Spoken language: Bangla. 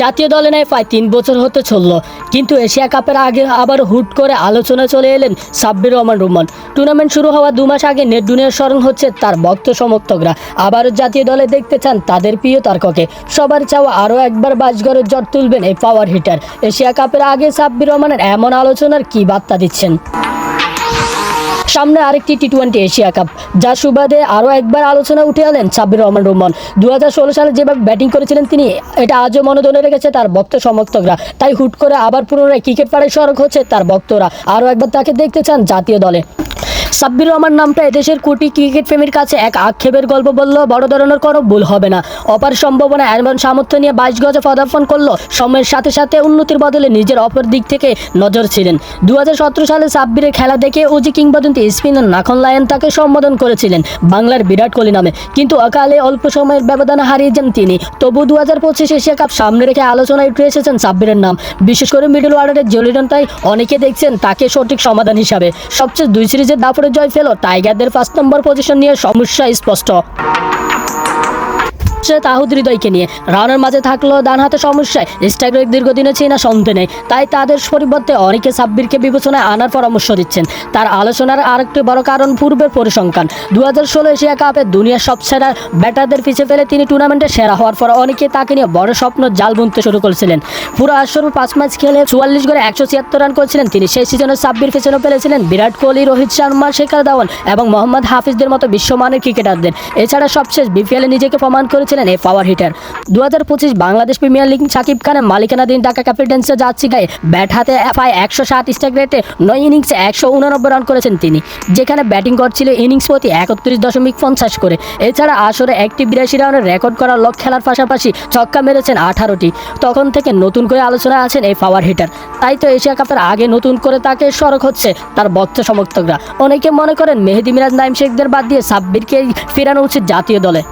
জাতীয় দলে নেয় প্রায় তিন বছর হতে চলল। কিন্তু এশিয়া কাপের আগে আবার হুট করে আলোচনা চলে এলেন সাব্বির রহমান রুমান টুর্নামেন্ট শুরু হওয়া দু মাস আগে নেট দুনিয়ার স্মরণ হচ্ছে তার ভক্ত সমর্থকরা। আবারও জাতীয় দলে দেখতে চান তাদের প্রিয় তারককে। সবার চাওয়া আরও একবার বাজগরের জট তুলবেন এই পাওয়ার হিটার এশিয়া কাপের আগে সাব্বির রহমানের এমন আলোচনার কি বার্তা দিচ্ছেন? সামনে আরেকটি টি টোয়েন্টি এশিয়া কাপ যার সুবাদে আরও একবার আলোচনা উঠে এলেন সাব্বির রহমান রহমান দু হাজার ষোলো সালে যেভাবে ব্যাটিং করেছিলেন তিনি, এটা আজও মনে ধরে রেখেছে তার ভক্ত সমর্থকরা। তাই হুট করে আবার পুনরায় ক্রিকেট পাড়ায় সড়ক হচ্ছে তার ভক্তরা। আরও একবার তাকে দেখতে চান জাতীয় দলে। সাব্বির রহমান নামটা এদেশের কোটি ক্রিকেট প্রেমীর কাছে এক আক্ষেপের গল্প বললেও বড় ধরনের কোনো ভুল হবে না। অপার সম্ভাবনা এমন সামর্থ্য নিয়ে বাইশ গজে পদার্পণ করল সময়ের সাথে সাথে উন্নতির বদলে নিজের অপর দিক থেকে নজর ছিলেন। দু হাজার সতেরো সালে সাব্বিরের খেলা দেখে ওজি কিংবদন্তি স্পিনার নাখন লায়ন তাকে সম্বোধন করেছিলেন বাংলার বিরাট কোহলি নামে। কিন্তু অকালে অল্প সময়ের ব্যবধানে হারিয়ে যান তিনি। তবু দু হাজার পঁচিশ এশিয়া কাপ সামনে রেখে আলোচনায় উঠে এসেছেন সাব্বিরের নাম। বিশেষ করে মিডল অর্ডারের জলিডনতাই অনেকে দেখছেন তাকে সঠিক সমাধান হিসাবে। সবচেয়ে দুই সিরিজের দাপড়ে জয় ফেলো টাইগারদের পাঁচ নম্বর পজিশন নিয়ে সমস্যা স্পষ্ট। সে তাহুদ হৃদয়কে নিয়ে। রানের মাঝে থাকলেও ডান হাতে সমস্যায়। স্ট্রাইকের দীর্ঘদিনে চীনা সন্দেহ নেই। তাই তাদের পরিবর্তে অনেকে সাব্বিরকে বিবেচনায় আনার পরামর্শ দিচ্ছেন। তার আলোচনার আরেকটি বড় কারণ পূর্বের পরিসংখ্যান। দু হাজার ষোলো এশিয়া কাপে দুনিয়ার সব সেরা ব্যাটারদের পিছিয়ে ফেলে তিনি টুর্নামেন্টে সেরা হওয়ার পর অনেকে তাকে নিয়ে বড় স্বপ্ন জাল বুনতে শুরু করেছিলেন। পুরো আসর পাঁচ ম্যাচ খেলে চুয়াল্লিশ করে একশো ছিয়াত্তর রান করেছিলেন তিনি। সেই সিজনে সাব্বির পিছনে ফেলেছিলেন বিরাট কোহলি, রোহিত শর্মা, শেখর ধাওয়ান এবং মোহাম্মদ হাফিজদের মতো বিশ্বমানের ক্রিকেটারদের। এছাড়া সবশেষ বিপিএলে নিজেকে প্রমাণ করেছিলেন এই পাওয়ার হিটার দু হাজার পঁচিশ বাংলাদেশ প্রিমিয়ার লিগ সাকিব খানের মালিকানাধীন ঢাকা ক্যাপিটালসে যাচ্ছি গায়ে ব্যাট হাতে পায় একশো সাত স্ট্রাইক রেটে নয় ইনিংসে একশো উনানব্বই রান করেছেন তিনি। যেখানে ব্যাটিং করছিল ইনিংস প্রতি একত্রিশ দশমিক পঞ্চাশ করে। এছাড়া আসরে একটি বিরাশি রানের রেকর্ড করা লক খেলার পাশাপাশি ছক্কা মেরেছেন আঠারোটি। তখন থেকে নতুন করে আলোচনায় আছেন এই পাওয়ার হিটার তাই তো এশিয়া কাপের আগে নতুন করে তাকে সড়ক হচ্ছে তার ভক্ত সমর্থকরা। অনেকে মনে করেন মেহেদি মিরাজ নাইম শেখদের বাদ দিয়ে সাব্বিরকে ফেরানো উচিত জাতীয় দলে।